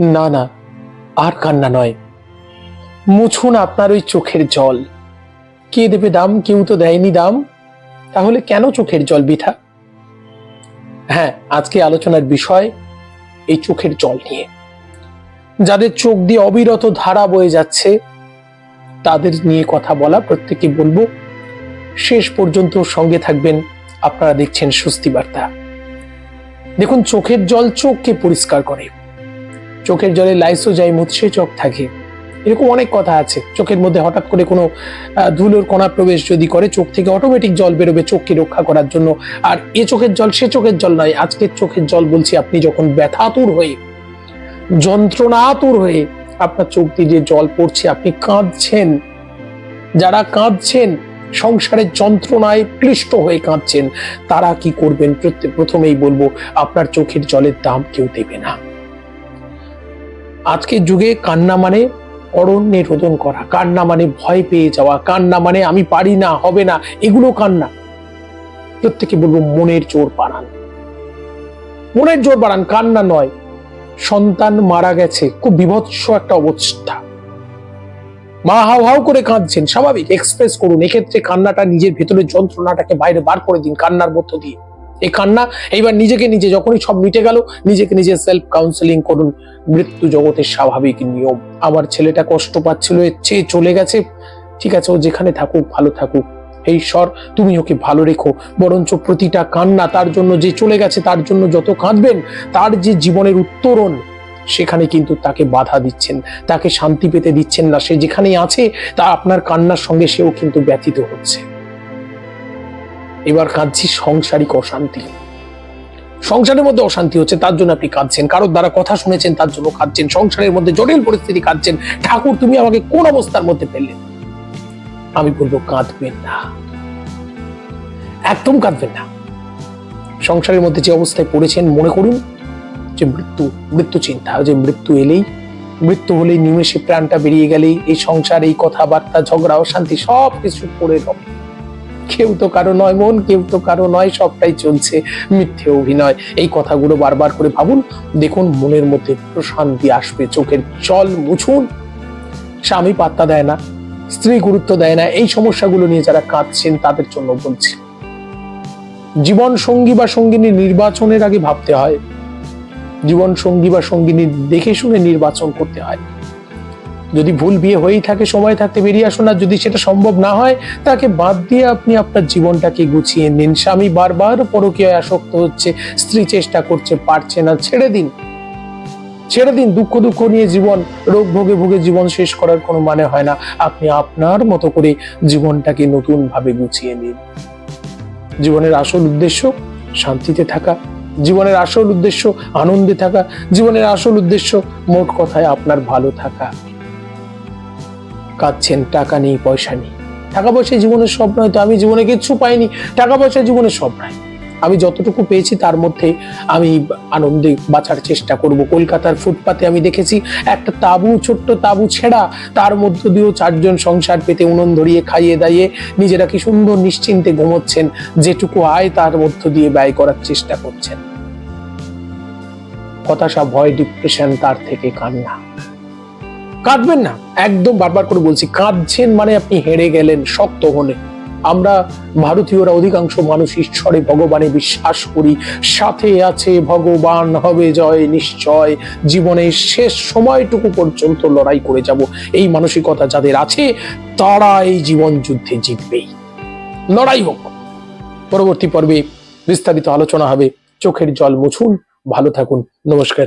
না না, আর কান্না নয়। মুছুন আপনার ওই চোখের জল। কে দেবে দাম? কেউ তো দেয়নি দাম। তাহলে কেন চোখের জল, বৃথা? হ্যাঁ আজকে আলোচনার বিষয় এই চোখের জল নিয়ে। যাদের চোখ দিয়ে অবিরত ধারা বয়ে যাচ্ছে, তাদের নিয়ে কথা বলা প্রত্যেকে বলব। শেষ পর্যন্ত সঙ্গে থাকবেন আপনারা দেখছেন স্বস্তি বার্তা। দেখুন, চোখের জল চোখকে পরিষ্কার করে। চোখের জলে লাইসোজাই চোখ থাকে। এরকম অনেক কথা আছে। চোখের মধ্যে হঠাৎ করে কোনো ধুলোর কণা প্রবেশ যদি করে, চোখ থেকে অটোমেটিক জল বেরোবে চোখকে রক্ষা করার জন্য। আর এ চোখের জল সে চোখের জল নয়, আজকের চোখের জল বলছি আপনি যখন ব্যথাতুর হয়ে, যন্ত্রণাতুর হয়ে আপনার চোখ দিয়ে যে জল পড়ছে, আপনি কাঁদছেন। যারা কাঁদছেন, সংসারের যন্ত্রণায় ক্লিষ্ট হয়ে কাঁদছেন, তারা কি করবেন? প্রথমেই বলব, আপনার চোখের জলের দাম কেউ দেবে না। আজকের যুগে কান্না মানে অরণ্যে রোদন করা, কান্না মানে ভয় পেয়ে যাওয়া, কান্না মানে আমি পারি না, হবে না, এগুলো কান্না। প্রত্যেকে বলব মনের জোর বাড়ান। মনের জোর বাড়ান, কান্না নয়। সন্তান মারা গেছে, খুব বিভৎস একটা অবস্থা। মা হাউ হাউ করে কাঁদছেন, স্বাভাবিক এক্সপ্রেস করুন। এক্ষেত্রে কান্নাটা নিজের ভেতরের যন্ত্রণাটাকে বাইরে বার করে দিন, কান্নার মধ্য দিয়ে। এই কান্না, এইবার নিজেকে নিজে যখনই সব মিটে গেল, নিজেকে নিজে সেলফ কাউন্সেলিং করুন। মৃত্যু জগতের স্বাভাবিক নিয়ম। আমার ছেলেটা কষ্ট পাচ্ছিল, এর চেয়ে চলে গেছে। ঠিক আছে, ও যেখানে থাকুক, ভালো থাকুক। এই ঈশ্বর, তুমি ওকে ভালো রেখো। বরঞ্চ প্রতিটা কান্না তার জন্য যে চলে গেছে, তার জন্য যত কাঁদবেন, তার যে জীবনের উত্তরণ, সেখানে কিন্তু তাকে বাধা দিচ্ছেন। তাকে শান্তি পেতে দিচ্ছেন না। সে যেখানেই আছে, তা আপনার কান্নার সঙ্গে সেও কিন্তু ব্যথিত হচ্ছে। এবার কাঁদছি সংসারিক অশান্তি। সংসারের মধ্যে অশান্তি হচ্ছে, তার জন্য আপনি কাঁদছেন। কারোর দ্বারা কথা শুনেছেন, তার জন্য কাঁদছেন। সংসারের মধ্যে জটিল পরিস্থিতি কাঁদছেন ঠাকুর, তুমি আমাকে কোন অবস্থার মধ্যে ফেললেন আমি বলব, কাঁদবেন না। একদম কাঁদবেন না। সংসারের মধ্যে যে অবস্থায় পড়েছেন, মনে করুন যে মৃত্যু মৃত্যু চিন্তা, যে মৃত্যু এলেই, মৃত্যু হলেই নিমেষে প্রাণটা বেরিয়ে গেলেই এই সংসার, এই কথাবার্তা, ঝগড়া, অশান্তি সব কিছু পড়ে রবে। কেউ তো কারও নয় মন, কেউ তো কারও নয়, সবটাই চলছে মিথ্যে অভিনয়। এই কথাগুলো বারবার করে ভাবুন, দেখুন মনের মধ্যে প্রশান্তি আসবে, চোখের জল মুছুন। স্বামী পাত্তা দেয় না, স্ত্রী গুরুত্ব দেয় না, এই সমস্যাগুলো নিয়ে যারা কাঁদছেন তাদের জন্য বলছি। জীবন সঙ্গী বা সঙ্গিনী নির্বাচনের আগে ভাবতে হয়। জীবন সঙ্গী বা সঙ্গিনী দেখে শুনে নির্বাচন করতে হয়। যদি ভুল বিয়ে হয়েই থাকে, সময় থাকতে বেরিয়ে আসুন। আর যদি সেটা সম্ভব না হয়, তাকে বাদ দিয়ে আপনি আপনার জীবনটাকে গুছিয়ে নিন। স্বামী বারবার পরকীয় আসক্ত হচ্ছে, স্ত্রী চেষ্টা করছে, পারছে না। ছেড়ে দিন। ছেড়ে দিন। দুঃখ দুঃখ নিয়ে জীবন, রোগ ভোগে ভোগে জীবন শেষ করার কোনো মানে হয় না। আপনি আপনার মতো করে জীবনটাকে নতুন ভাবে গুছিয়ে নিন। জীবনের আসল উদ্দেশ্য, শান্তিতে থাকা। জীবনের আসল উদ্দেশ্য, আনন্দে থাকা। জীবনের আসল উদ্দেশ্য, মোট কথায় আপনার ভালো থাকা। কাঁদছেন, টাকা নেই, পয়সা নেই। টাকা পয়সা জীবনের সব নয় তো আমি জীবনে কিচ্ছু পাইনি। টাকা পয়সা জীবনের সব নয়। আমি যতটুকু পেয়েছি তার মধ্যে আমি আনন্দে বাঁচার চেষ্টা করব। কলকাতার ফুটপাতে আমি দেখেছি একটা তাবু, ছোট্ট তাবু ছেঁড়া। তার মধ্য দিয়েও চারজন সংসার পেতে উনুন ধরিয়ে, খাইয়ে দাইয়ে নিজেরা কি সুন্দর নিশ্চিন্তে ঘুমোচ্ছেন, যেটুকু আয় তার মধ্য দিয়ে ব্যয় করার চেষ্টা করছেন। হতাশা, ভয় ডিপ্রেশন তার থেকে কান্না। কাঁদবেন না। একদম বারবার করে বলছি, কাঁদছেন মানে আপনি হেরে গেলেন, শক্ত হলে আমরা ভারতীয়রা অধিকাংশ মানুষ ঈশ্বরে ভগবানে বিশ্বাস করি। সাথে আছে ভগবান, হবে জয়, নিশ্চয়। জীবনের শেষ সময়টুকু পর্যন্ত লড়াই করে যাব। এই মানসিকতা যাদের আছে তারা এই জীবন যুদ্ধে জিতবেই লড়াই হোক। পরবর্তী পর্বে বিস্তারিত আলোচনা হবে। চোখের জল মুছুন। ভালো থাকুন। নমস্কার।